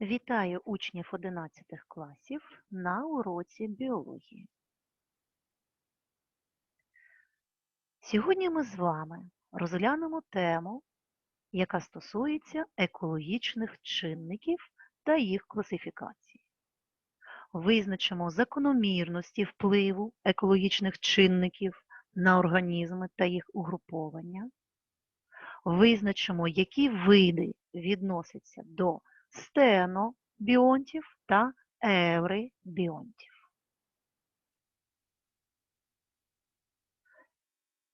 Вітаю учнів 11 класів на уроці біології. Сьогодні ми з вами розглянемо тему, яка стосується екологічних чинників та їх класифікації. Визначимо закономірності впливу екологічних чинників на організми та їх угруповання. Визначимо, які види відносяться до стенобіонтів та еврибіонтів.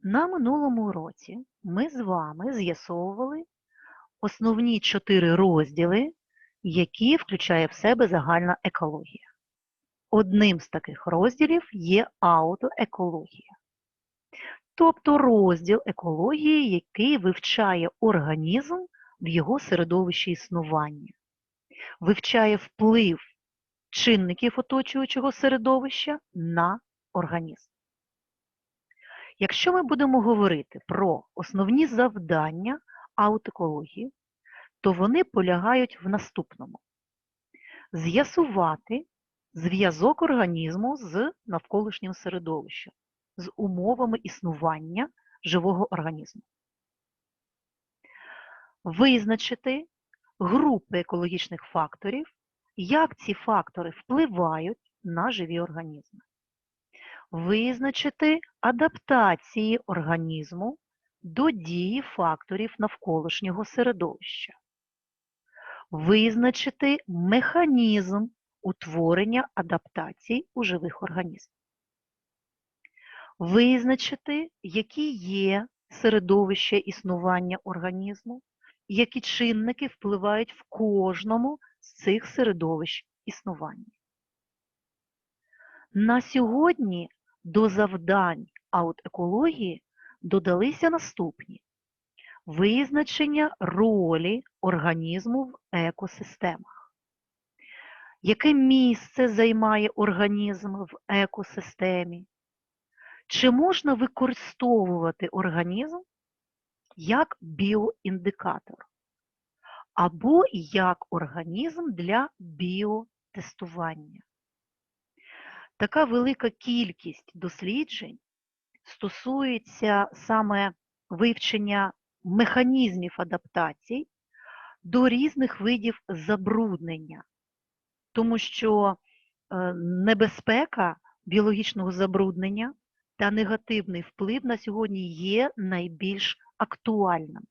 На минулому уроці ми з вами з'ясовували основні чотири розділи, які включає в себе загальна екологія. Одним з таких розділів є аутоекологія. Тобто розділ екології, який вивчає організм в його середовищі існування вивчає вплив чинників оточуючого середовища на організм. Якщо ми будемо говорити про основні завдання аутекології, то вони полягають в наступному: з'ясувати зв'язок організму з навколишнім середовищем, з умовами існування живого організму. Визначити групи екологічних факторів, як ці фактори впливають на живі організми. Визначити адаптації організму до дії факторів навколишнього середовища. Визначити механізм утворення адаптацій у живих організмах. Визначити, які є середовище існування організму, які чинники впливають в кожному з цих середовищ існування. На сьогодні до завдань аутекології додалися наступні визначення ролі організму в екосистемах. Яке місце займає організм в екосистемі? Чи можна використовувати організм як біоіндикатор або як організм для біотестування. Така велика кількість досліджень стосується саме вивчення механізмів адаптацій до різних видів забруднення, тому що е, небезпека біологічного забруднення та негативний вплив на сьогодні є найбільш актуальним.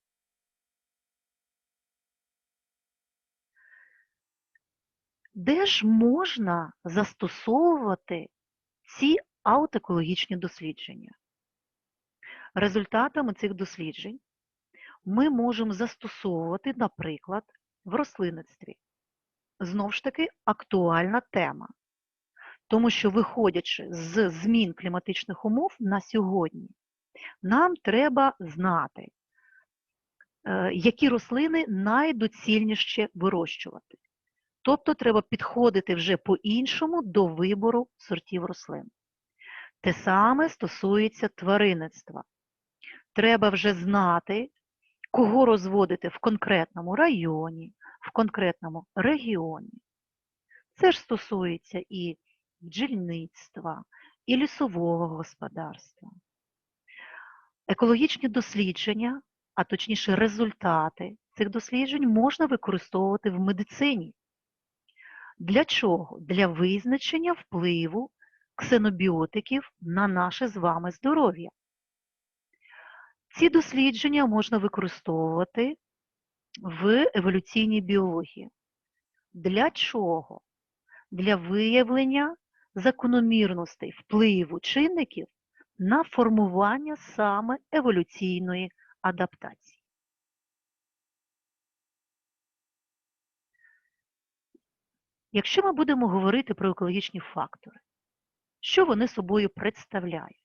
Де ж можна застосовувати ці аутекологічні дослідження? Результатами цих досліджень ми можемо застосовувати, наприклад, в рослинництві. Знову ж таки, актуальна тема. Тому що, виходячи з змін кліматичних умов на сьогодні, нам треба знати, е, які рослини найдоцільніше вирощувати. Тобто треба підходити вже по-іншому до вибору сортів рослин. Те саме стосується тваринництва. Треба вже знати, кого розводити в конкретному районі, в конкретному регіоні. Це ж стосується і бджільництва, і лісового господарства. Екологічні дослідження, а точніше результати цих досліджень можна використовувати в медицині. Для чого? Для визначення впливу ксенобіотиків на наше з вами здоров'я. Ці дослідження можна використовувати в еволюційній біології. Для чого? Для виявлення закономірностей впливу чинників на формування саме еволюційної адаптації. Якщо ми будемо говорити про екологічні фактори, що вони собою представляють?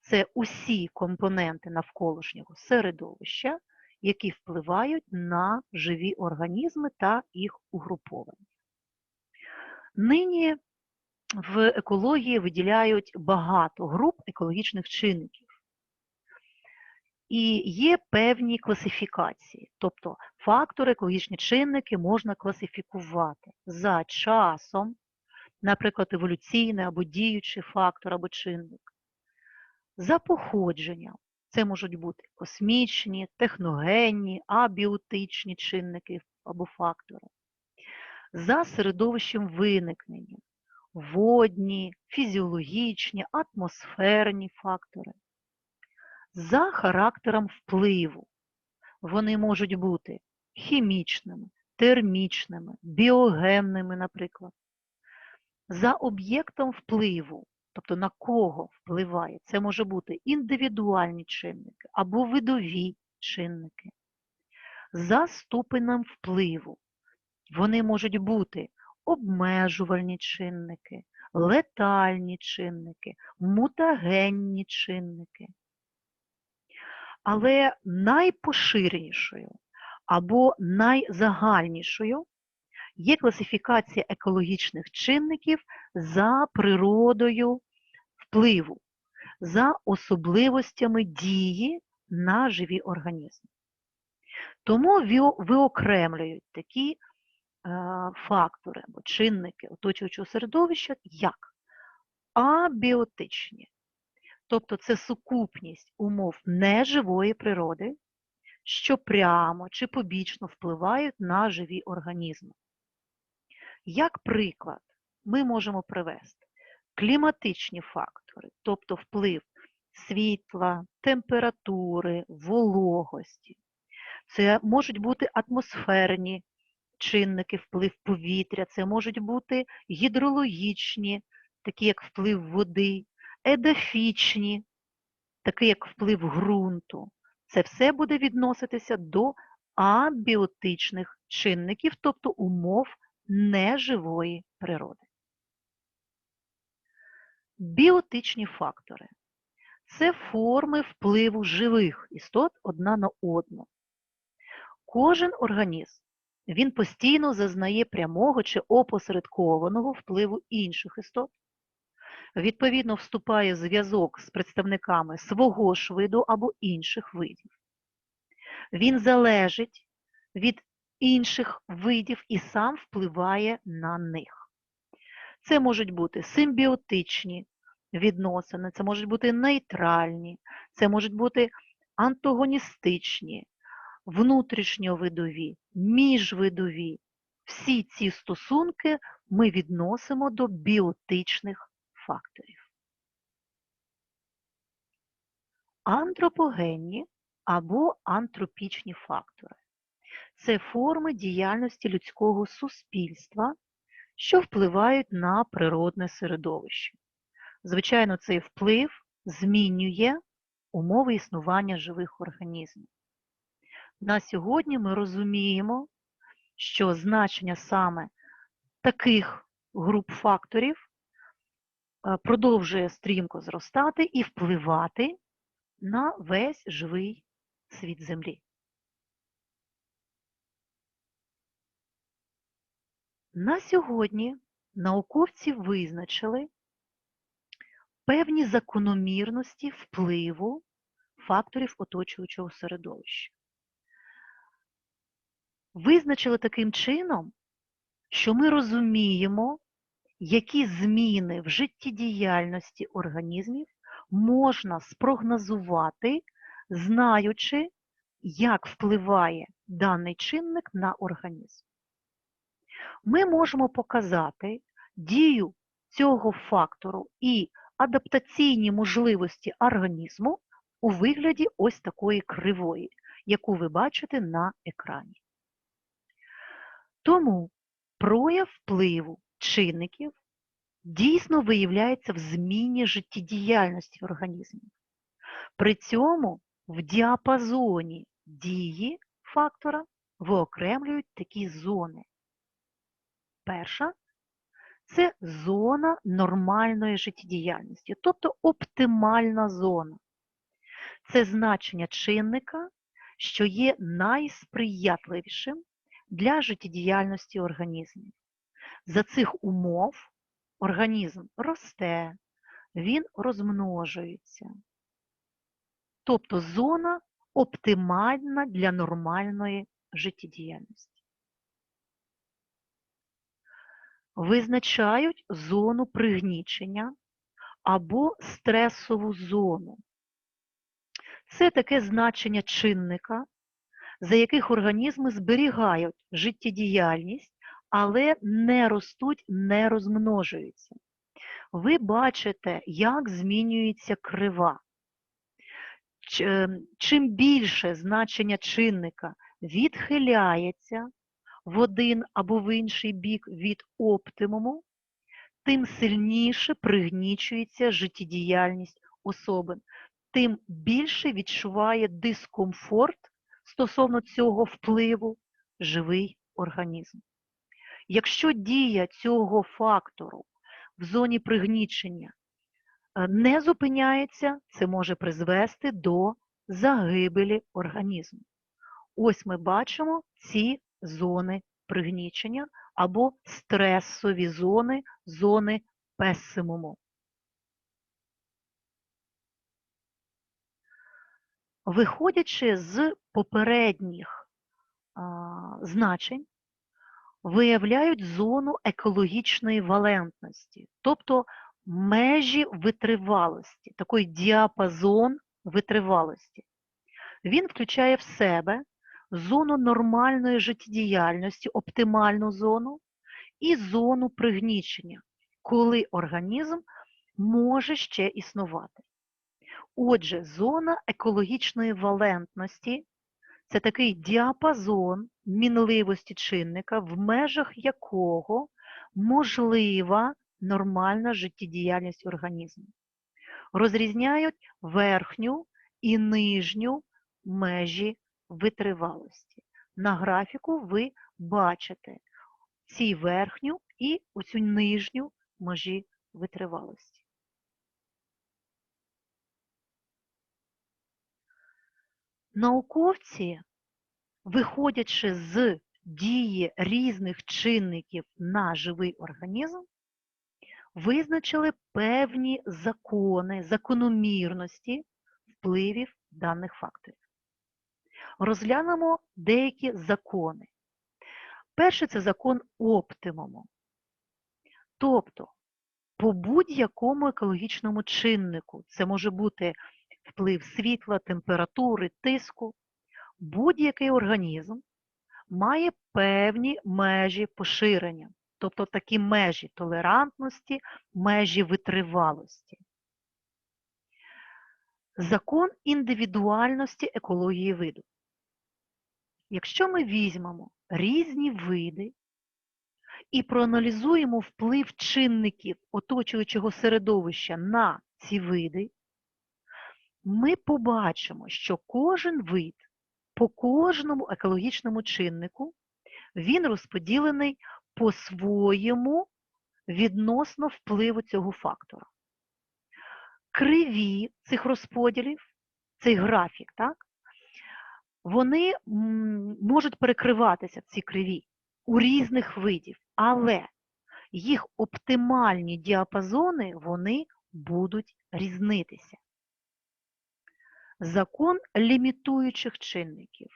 Це усі компоненти навколишнього середовища, які впливають на живі організми та їх угруповання. Нині в екології виділяють багато груп екологічних чинників. І є певні класифікації, тобто Фактори, екологічні чинники можна класифікувати за часом, наприклад, еволюційний або діючий фактор або чинник, за походженням. Це можуть бути космічні, техногенні, абіотичні чинники або фактори, за середовищем виникнення, водні, фізіологічні, атмосферні фактори, за характером впливу. Вони можуть бути хімічними, термічними, біогенними, наприклад, за об'єктом впливу, тобто на кого впливає, це може бути індивідуальні чинники або видові чинники. За ступенем впливу вони можуть бути обмежувальні чинники, летальні чинники, мутагенні чинники. Але найпоширенішою або найзагальнішою є класифікація екологічних чинників за природою впливу, за особливостями дії на живі організми. Тому виокремлюють такі фактори або чинники оточуючого середовища як абіотичні, тобто це сукупність умов неживої природи, що прямо чи побічно впливають на живі організми. Як приклад, ми можемо привести кліматичні фактори, тобто вплив світла, температури, вологості. Це можуть бути атмосферні чинники, вплив повітря, це можуть бути гідрологічні, такі як вплив води, едафічні, такі як вплив ґрунту. Це все буде відноситися до абіотичних чинників, тобто умов неживої природи. Біотичні фактори це форми впливу живих істот одна на одну. Кожен організм він постійно зазнає прямого чи опосередкованого впливу інших істот. Відповідно, вступає в зв'язок з представниками свого ж виду або інших видів. Він залежить від інших видів і сам впливає на них. Це можуть бути симбіотичні відносини, це можуть бути нейтральні, це можуть бути антагоністичні, внутрішньовидові, міжвидові. Всі ці стосунки ми відносимо до біотичних факторів. Антропогенні або антропічні фактори це форми діяльності людського суспільства, що впливають на природне середовище. Звичайно, цей вплив змінює умови існування живих організмів. На сьогодні ми розуміємо, що значення саме таких груп факторів е, продовжує стрімко зростати і впливати на весь живий світ Землі. На сьогодні науковці визначили певні закономірності впливу факторів оточуючого середовища. Визначили таким чином, що ми розуміємо, які зміни в життєдіяльності організмів можна спрогнозувати, знаючи, як впливає даний чинник на організм ми можемо показати дію цього фактору і адаптаційні можливості організму у вигляді ось такої кривої, яку ви бачите на екрані. Тому прояв впливу чинників дійсно виявляється в зміні життєдіяльності організмів. При цьому в діапазоні дії фактора виокремлюють такі зони, Перша це зона нормальної життєдіяльності, тобто оптимальна зона. Це значення чинника, що є найсприятливішим для життєдіяльності організмів. За цих умов організм росте, він розмножується. Тобто зона оптимальна для нормальної життєдіяльності. Визначають зону пригнічення або стресову зону. Це таке значення чинника, за яких організми зберігають життєдіяльність, але не ростуть, не розмножуються. Ви бачите, як змінюється крива. Чим більше значення чинника відхиляється в один або в інший бік від оптимуму, тим сильніше пригнічується життєдіяльність особи, тим більше відчуває дискомфорт стосовно цього впливу живий організм. Якщо дія цього фактору в зоні пригнічення е, не зупиняється, це може призвести до загибелі організму. Ось ми бачимо ці зони пригнічення або стресові зони, зони песимуму. Виходячи з попередніх а, значень, виявляють зону екологічної валентності, тобто межі витривалості, такий діапазон витривалості. Він включає в себе зону нормальної життєдіяльності, оптимальну зону і зону пригнічення, коли організм може ще існувати. Отже, зона екологічної валентності це такий діапазон мінливості чинника, в межах якого можлива нормальна життєдіяльність організму. Розрізняють верхню і нижню межі витривалості. На графіку ви бачите ці верхню і оцю нижню межі витривалості. Науковці, виходячи з дії різних чинників на живий організм, визначили певні закони, закономірності впливів даних факторів. Розглянемо деякі закони. Перший це закон оптимуму. Тобто, по будь-якому екологічному чиннику, це може бути вплив світла, температури, тиску, будь-який організм має певні межі поширення, тобто такі межі толерантності, межі витривалості. Закон індивідуальності екології виду. Якщо ми візьмемо різні види і проаналізуємо вплив чинників оточуючого середовища на ці види, ми побачимо, що кожен вид по кожному екологічному чиннику він розподілений по-своєму відносно впливу цього фактора. Криві цих розподілів, цей графік, так, вони можуть перекриватися ці криві у різних видів, але їх оптимальні діапазони вони будуть різнитися. Закон лімітуючих чинників.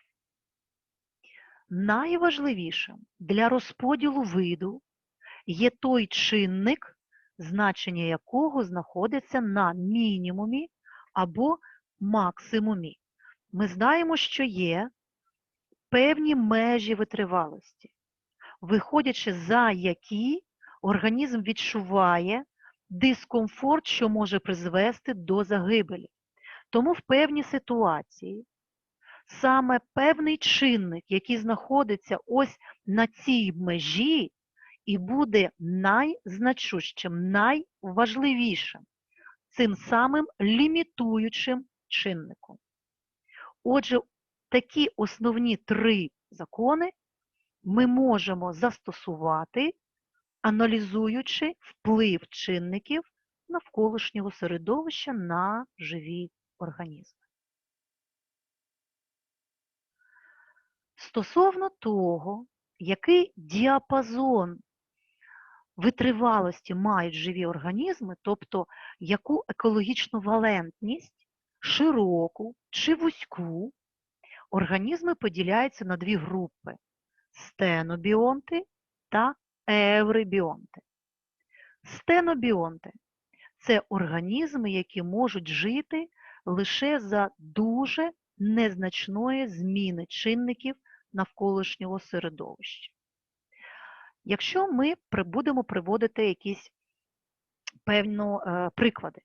Найважливішим для розподілу виду є той чинник, значення якого знаходиться на мінімумі або максимумі. Ми знаємо, що є певні межі витривалості, виходячи за які організм відчуває дискомфорт, що може призвести до загибелі. Тому в певній ситуації саме певний чинник, який знаходиться ось на цій межі, і буде найзначущим, найважливішим, цим самим лімітуючим чинником. Отже, такі основні три закони ми можемо застосувати, аналізуючи вплив чинників навколишнього середовища на живі організми. Стосовно того, який діапазон витривалості мають живі організми, тобто яку екологічну валентність, широку чи вузьку, організми поділяються на дві групи стенобіонти та еврибіонти. Стенобіонти це організми, які можуть жити лише за дуже незначної зміни чинників навколишнього середовища. Якщо ми будемо приводити якісь певні е, приклади.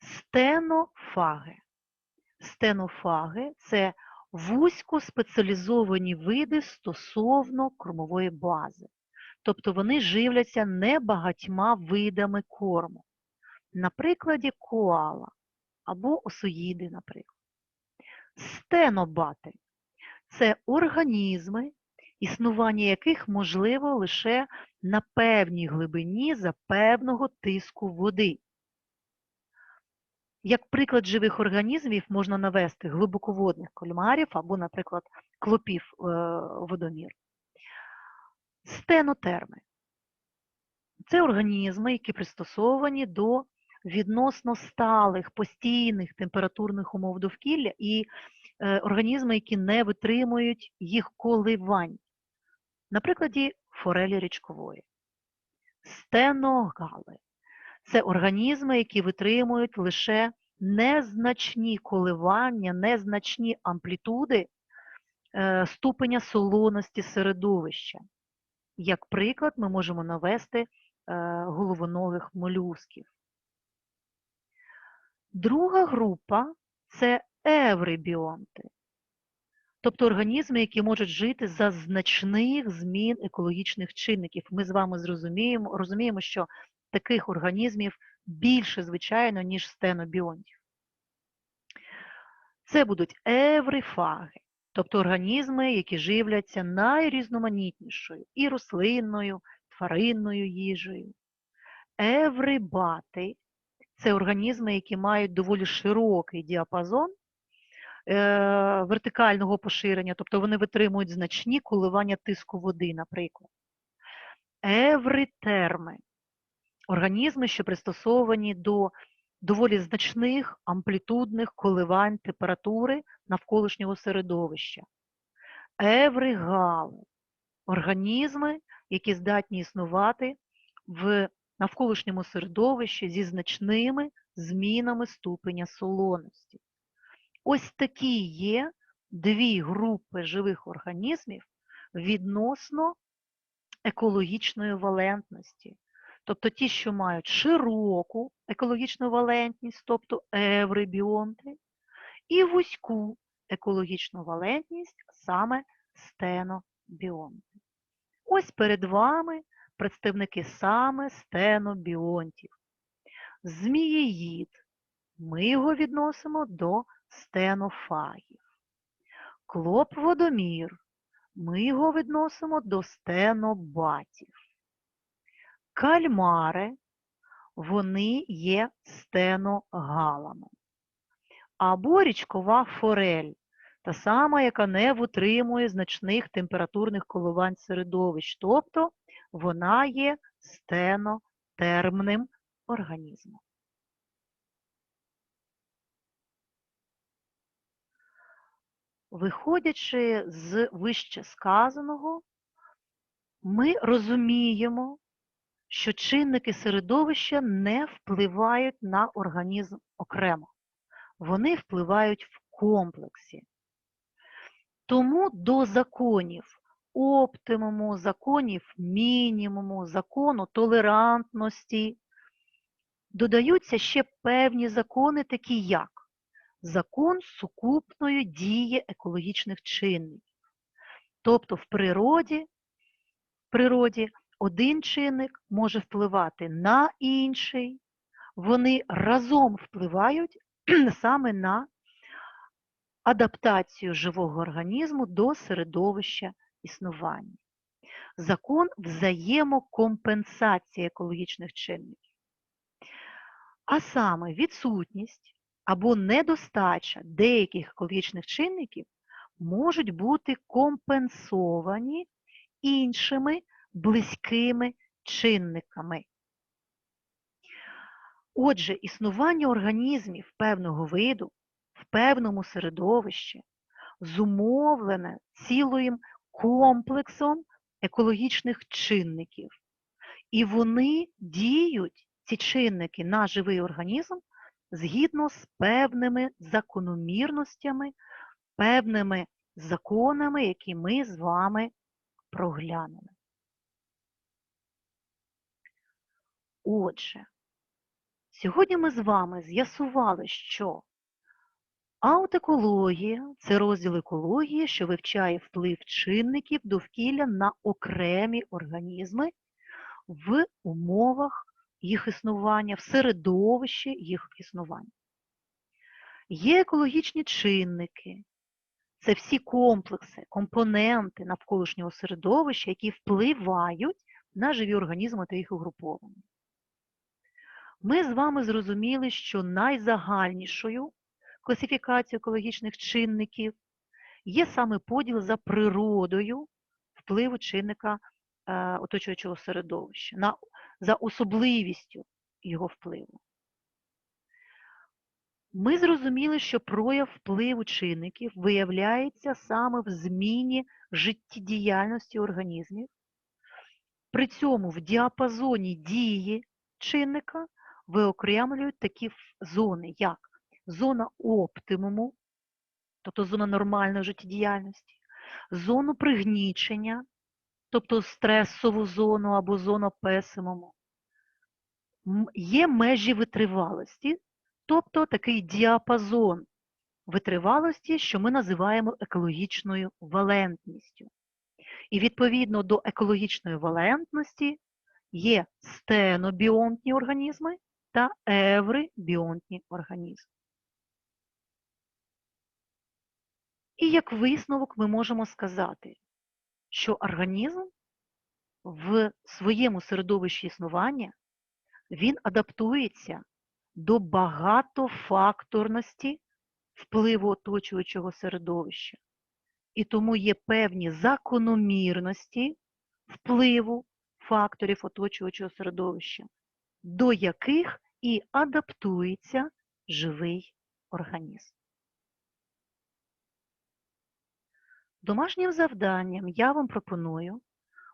Стенофаги. Стенофаги це вузько спеціалізовані види стосовно кормової бази. Тобто вони живляться небагатьма видами корму. На прикладі коала або осоїди, наприклад. Стенобати це організми, існування яких можливо лише на певній глибині за певного тиску води. Як приклад живих організмів можна навести глибоководних кальмарів або, наприклад, клопів е, водомір. Стенотерми це організми, які пристосовані до відносно сталих, постійних температурних умов довкілля і е, організми, які не витримують їх коливань. На прикладі форелі річкової. Стеногали це організми, які витримують лише незначні коливання, незначні амплітуди е, ступеня солоності середовища. Як приклад, ми можемо навести е, головоногих молюсків. Друга група це еврибіонти, тобто організми, які можуть жити за значних змін екологічних чинників. Ми з вами зрозуміємо, розуміємо, що таких організмів більше, звичайно, ніж стенобіонтів. Це будуть еврифаги, тобто організми, які живляться найрізноманітнішою і рослинною, тваринною їжею. Еврибати це організми, які мають доволі широкий діапазон е, вертикального поширення, тобто вони витримують значні коливання тиску води, наприклад. Евритерми організми, що пристосовані до доволі значних амплітудних коливань температури навколишнього середовища. Евригали організми, які здатні існувати в навколишньому середовищі зі значними змінами ступеня солоності. Ось такі є дві групи живих організмів відносно екологічної валентності. Тобто ті, що мають широку екологічну валентність, тобто еврибіонти, і вузьку екологічну валентність, саме стенобіонти. Ось перед вами представники саме стенобіонтів. Змієїд. Ми його відносимо до стенофагів. Клоп-водомір. Ми його відносимо до стенобатів. Кальмари, вони є стеногалами. Або річкова форель, та сама, яка не витримує значних температурних коливань середовищ, тобто вона є стенотермним організмом. Виходячи з вище сказаного, ми розуміємо, що чинники середовища не впливають на організм окремо. Вони впливають в комплексі. Тому до законів оптимуму, законів мінімуму, закону толерантності додаються ще певні закони, такі як закон сукупної дії екологічних чинників. Тобто в природі, в природі один чинник може впливати на інший, вони разом впливають саме на адаптацію живого організму до середовища існування. Закон взаємокомпенсації екологічних чинників. А саме відсутність або недостача деяких екологічних чинників можуть бути компенсовані іншими близькими чинниками. Отже, існування організмів певного виду в певному середовищі зумовлене цілим комплексом екологічних чинників. І вони діють, ці чинники, на живий організм згідно з певними закономірностями, певними законами, які ми з вами проглянемо. Отже, сьогодні ми з вами з'ясували, що аутекологія це розділ екології, що вивчає вплив чинників довкілля на окремі організми в умовах їх існування, в середовищі їх існування. Є екологічні чинники, це всі комплекси, компоненти навколишнього середовища, які впливають на живі організми та їх угруповання. Ми з вами зрозуміли, що найзагальнішою класифікацією екологічних чинників є саме поділ за природою впливу чинника е, оточуючого середовища, на, за особливістю його впливу. Ми зрозуміли, що прояв впливу чинників виявляється саме в зміні життєдіяльності організмів, при цьому в діапазоні дії чинника виокремлюють такі зони, як зона оптимуму, тобто зона нормальної життєдіяльності, зону пригнічення, тобто стресову зону або зону песимуму. Є межі витривалості, тобто такий діапазон витривалості, що ми називаємо екологічною валентністю. І відповідно до екологічної валентності є стенобіонтні організми та еврибіонтні організми. І як висновок ми можемо сказати, що організм в своєму середовищі існування він адаптується до багатофакторності впливу оточуючого середовища. І тому є певні закономірності впливу факторів оточуючого середовища, до яких і адаптується живий організм. Домашнім завданням я вам пропоную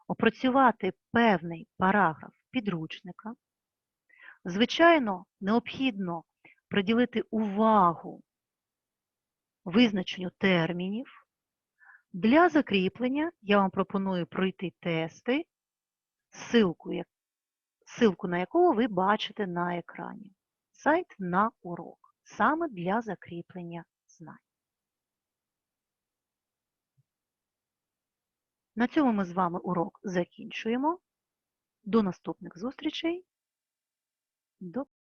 опрацювати певний параграф підручника. Звичайно, необхідно приділити увагу визначенню термінів. Для закріплення я вам пропоную пройти тести, ссылку, на якого ви бачите на екрані. Сайт на урок, саме для закріплення знань. На цьому ми з вами урок закінчуємо. До наступних зустрічей. До